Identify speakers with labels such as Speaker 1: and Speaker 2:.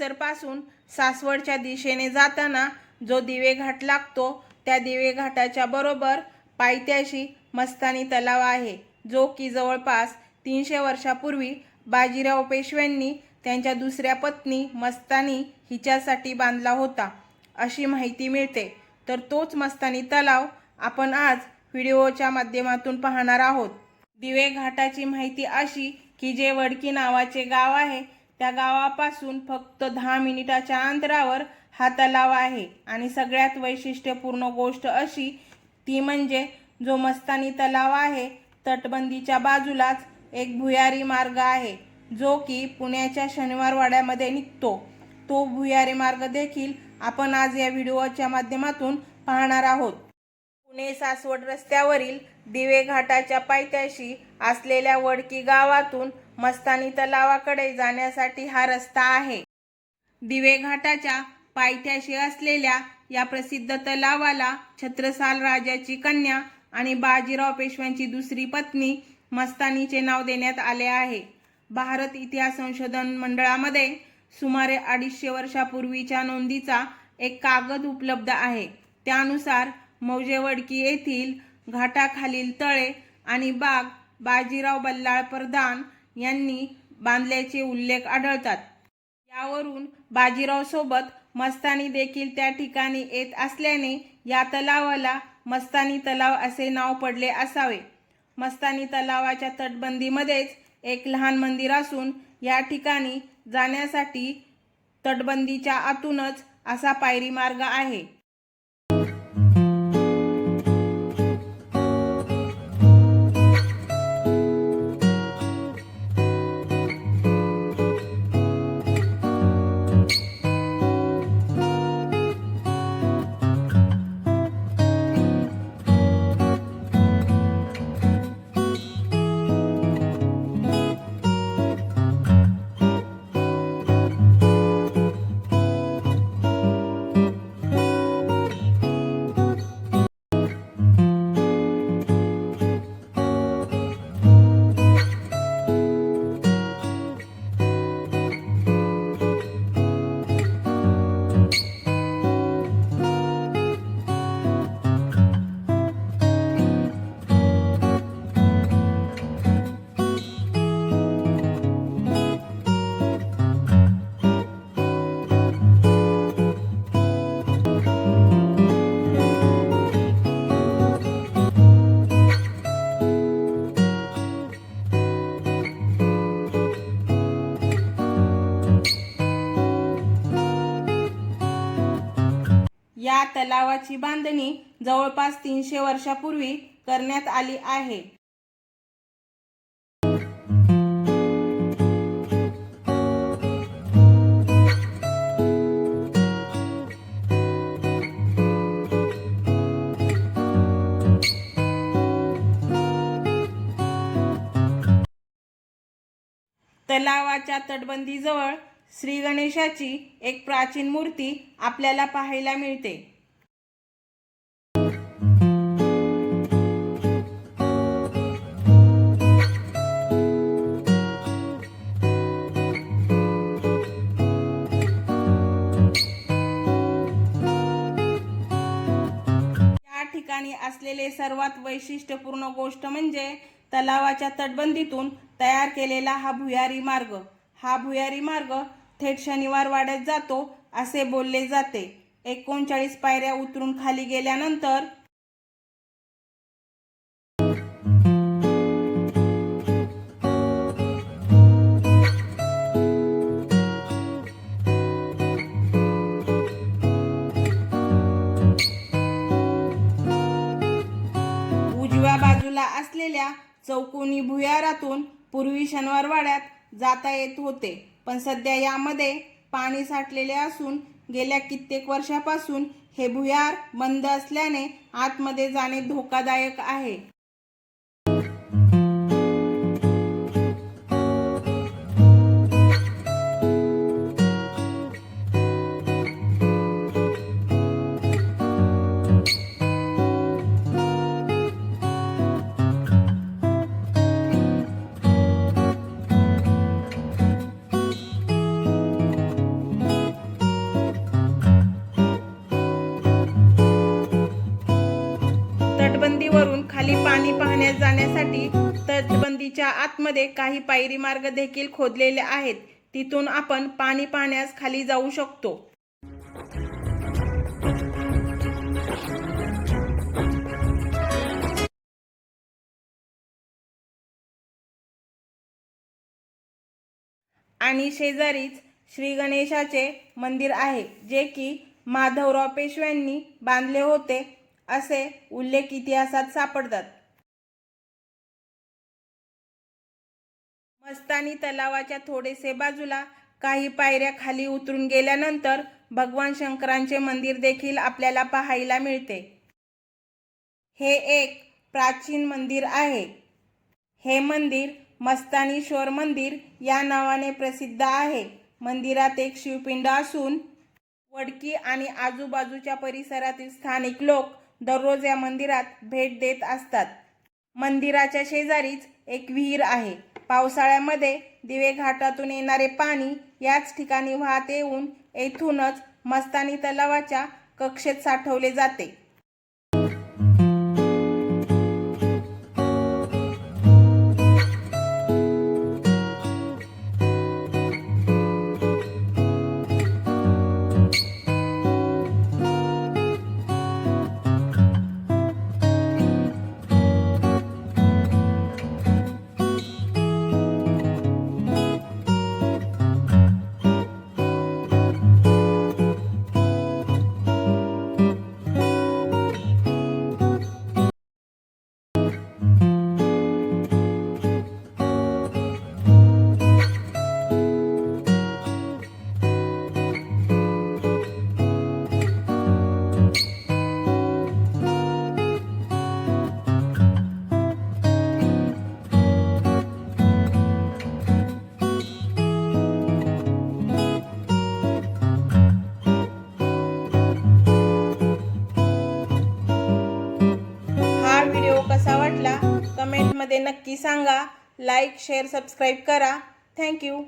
Speaker 1: हडपसरपासून सासवडच्या दिशेने जाताना जो दिवे घाट लागतो त्या दिवे घाटाच्या बरोबर पायथ्याशी मस्तानी तलाव आहे जो की जवळपास तीनशे वर्षापूर्वी बाजीराव पेशव्यांनी त्यांच्या दुसऱ्या पत्नी मस्तानी हिच्यासाठी बांधला होता अशी माहिती मिळते. तर तोच मस्तानी तलाव आपण आज व्हिडिओच्या माध्यमातून पाहणार आहोत. दिवे घाटाची माहिती अशी की जे वडकी नावाचे गाव आहे त्या गावापासून फक्त दहा मिनिटाच्या अंतरावर हा तलाव आहे. आणि सगळ्यात वैशिष्ट्यपूर्ण गोष्ट अशी ती म्हणजे जो मस्तानी तलाव आहे तटबंदीच्या बाजूलाच एक भुयारी मार्ग आहे जो की पुण्याच्या शनिवारवाड्यामध्ये निघतो. तो भुयारी मार्ग देखील आपण आज या व्हिडिओच्या माध्यमातून पाहणार आहोत. पुणे सासवड रस्त्यावरील दिवे घाटाच्या पायथ्याशी असलेल्या वडकी गावातून मस्तानी तलावाकडे जाण्यासाठी हा रस्ता आहे. दिवे घाटाच्या पायथ्याशी असलेल्या या प्रसिद्ध तलावाला छत्रसाल राजाची कन्या आणि बाजीराव पेशव्यांची दुसरी पत्नी मस्तानीचे नाव देण्यात आले आहे. भारत इतिहास संशोधन मंडळामध्ये सुमारे अडीचशे वर्षापूर्वीच्या नोंदीचा एक कागद उपलब्ध आहे. त्यानुसार मौजेवडकी येथील घाटाखालील तळे आणि बाग बाजीराव बल्लाळ प्रधान यांनी बांधल्याचे उल्लेख आढळतात. यावरून बाजीरावसोबत मस्तानी देखील त्या ठिकाणी येत असल्याने या तलावाला मस्तानी तलाव असे नाव पडले असावे. मस्तानी तलावाच्या तटबंदीमध्येच एक लहान मंदिर असून या ठिकाणी जाण्यासाठी तटबंदीच्या आतूनच असा पायरी मार्ग आहे. या तलावाची बांधणी जवळपास तीनशे वर्षापूर्वी करण्यात आली आहे. तलावाच्या तटबंदीजवळ श्री गणेशाची एक प्राचीन मूर्ती आपल्याला पाहायला मिळते. या ठिकाणी असलेले सर्वात वैशिष्ट्यपूर्ण गोष्ट म्हणजे तलावाच्या तटबंदीतून तयार केलेला हा भुयारी मार्ग. हा भुयारी मार्ग थेट शनिवार वाड्यात जातो असे बोलले जाते. एकोणचाळीस पायऱ्या उतरून खाली गेल्यानंतर उजव्या बाजूला असलेल्या चौकोनी भुयारातून पूर्वी शनिवारवाड्यात जाता येत होते. पण सध्या यामध्ये पाणी साठलेले असून गेल्या कित्येक वर्षापासून हे भुयार बंद असल्याने आतमध्ये जाणे धोकादायक आहे. तलावाच्या आतमध्ये काही पायरी मार्ग देखील खोदलेले आहेत. तिथून आपण पाणी पाहण्यास खाली जाऊ शकतो. आणि शेजारीच श्री गणेशाचे मंदिर आहे जे की माधवराव पेशव्यांनी बांधले होते असे उल्लेख इतिहासात सापडतात. मस्तानी तलावाच्या थोडेसे बाजूला काही पायऱ्या खाली उतरून गेल्यानंतर भगवान शंकरांचे मंदिर देखील आपल्याला पाहायला मिळते. हे एक प्राचीन मंदिर आहे. हे मंदिर मस्तानीश्वर मंदिर या नावाने प्रसिद्ध आहे. मंदिरात एक शिवपिंड असून वडकी आणि आजूबाजूच्या परिसरातील स्थानिक लोक दररोज या मंदिरात भेट देत असतात. मंदिराच्या शेजारीच एक विहीर आहे. पावसाळ्यामध्ये दिवे घाटातून येणारे पाणी याच ठिकाणी वाहत येऊन येथूनच मस्तानी तलावाच्या कक्षेत साठवले जाते. ते नक्की सांगा. लाईक शेअर सबस्क्राईब करा. Thank you